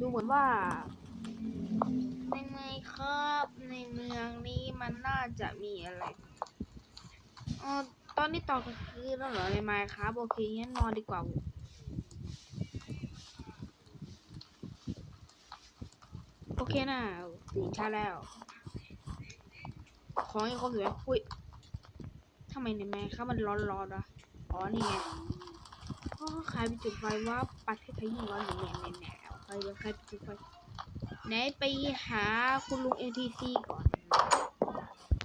ดูเหมือนว่า ในเมืองครับในเมืองนี้มันน่าจะมีอะไรเออตอนนี้ต่อกลางคืนแล้วเหรอในไมค์ครับโอเคงั้นนอนดีกว่าโอเคนะตื่นเช้าแล้วของยังครบอยู่ไหมอุ้ยทำไมในแม่ครับมันร้อนร้อนๆวะอ๋อนี่ไงอ๋อใครไปจุดไฟว่าประเทศไทยยิ่งร้อนอย่างแน่แน่แน่ใครเป็นใครไปไฟไหนไปหาคุณลุง NTC ก่อน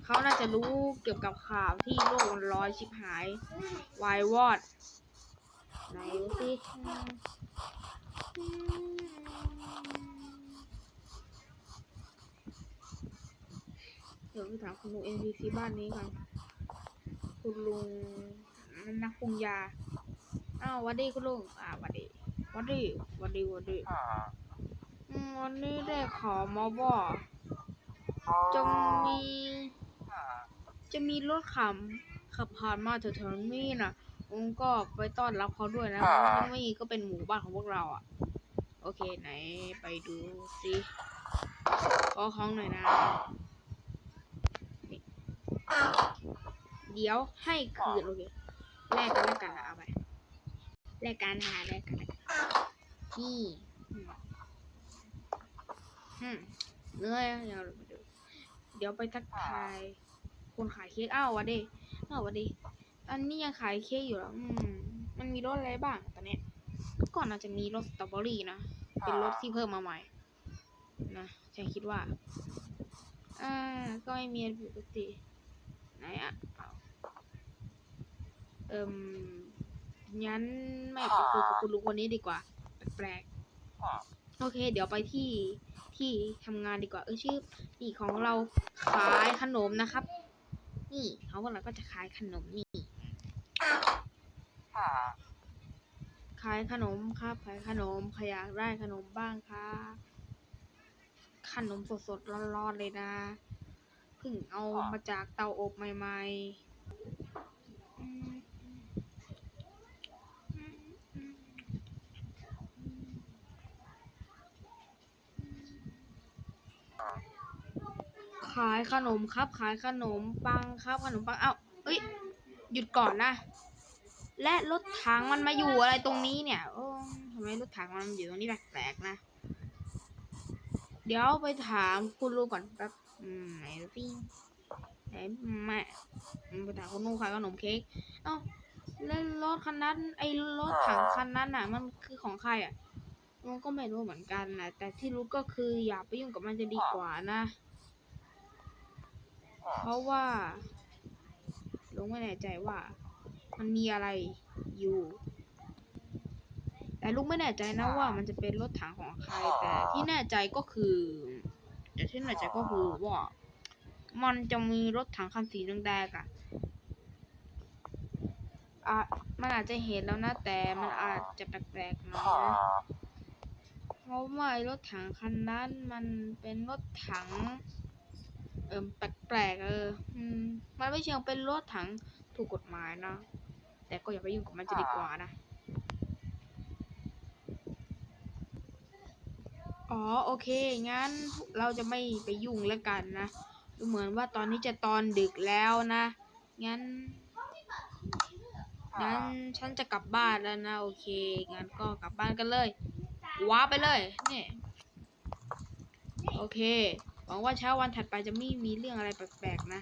เขาน่าจะรู้เกี่ยวกับข่าวที่โลกมันร้อนชิบหายวายวอด ไหนดูสิเดี๋ยวไปถามคุณลุง NPC บ้านนี้ก่อนคุณลุงนักปรุงยา อ้าววันดีคุณลุง อ่าหวันดี วันดีหวันดีหวันดีอืมวันนี้ได้ขอมาว่าจะมี จะมีรถขับขับผ่านมาแถวๆนี้นะผมก็ไปต้อนรับเขาด้วยนะเพราะว่าที่นี่ก็เป็นหมู่บ้านของพวกเราอะ โอเคไหนไปดูสิขอของหน่อยนะเดี๋ยวให้คืนโอเคแลกกันแล้วกันนะเอาไปแลกกันหาแลกกัน แลกกันนี่อืมเนื้อเดี๋ยวเดูเดี๋ยวไปทักทายคนขายเค้กอ้าววันดีอ้าววันดีตอนนี้ยังขายเค้กอยู่เหรออืมมันมีรสอะไรบ้างตอนนี้ก่อนอาจจะมีรสสตรอเบอรี่นะ เป็นรสที่เพิ่มมาใหม่ นะฉันคิดว่า อ่า ก็ไม่มีอะไรปกติไหนอะเอาเอิม งั้นไม่ไปคุยกับคุณลุงคนนี้ดีกว่า แปลกๆโอเค เดี๋ยวไปที่ที่ทำงานดีกว่า เออชื่อนี่ของเราขายขนมนะครับ นี่เขาพวกเราก็จะขายขนมนี่ขายขนมครับ ขายขนมใครอยากได้ขนมบ้างคะขนมสดๆร้อนๆเลยนะเพิ่งเอามาจากเตาอบใหม่ ๆอืมอืมอืม ขายขนมครับ ขายขนมปังครับ ขนมปัง เอ้าเอ้ย หยุดก่อนนะ และรถถังมันมาอยู่อะไรตรงนี้เนี่ย โอ้ทำไมรถถังมันอยู่ตรงนี้แปลกๆนะ เดี๋ยวไปถามคุณลุงก่อนแป๊บไหนดูสิไหนแม่ไปถามคุณลุงขายขนมเค้ก เอ้าแล้วรถคันนั้น ไอ้รถถังคันนั้นน่ะ มันคือของใครอะลุงก็ไม่รู้เหมือนกันนะแต่ที่รู้ก็คืออย่าไปยุ่งกับมันจะดีกว่านะ เพราะว่าลุงไม่แน่ใจว่า มันมีอะไรอยู่ แต่ลุงไม่แน่ใจนะว่ามันจะเป็นรถถังของใคร แต่ที่แน่ใจก็คือแต่ที่แน่ใจก็คือว่า มันจะมีรถถังคันสีแดงๆอะอะมันอาจจะเห็นแล้วนะ แต่มันอาจจะแปลกๆหน่อยนะเพราะว่าไอ้รถถังคันนั้นมันเป็นรถถัง เอิมแปลกๆเออ อืม มันไม่เชิงเป็นรถถังถูกกฎหมายนะ แต่ก็อย่าไปยุ่งกับมันจะดีกว่านะ อ๋อโอเค งั้นเราจะไม่ไปยุ่งแล้วกันนะ ดูเหมือนว่าตอนนี้จะตอนดึกแล้วนะ งั้น งั้นฉันจะกลับบ้านแล้วนะ โอเค งั้นก็กลับบ้านกันเลย ว้าไปเลย นี่ โอเค หวังว่าเช้าวันถัดไปจะไม่มีเรื่องอะไรแปลกๆนะ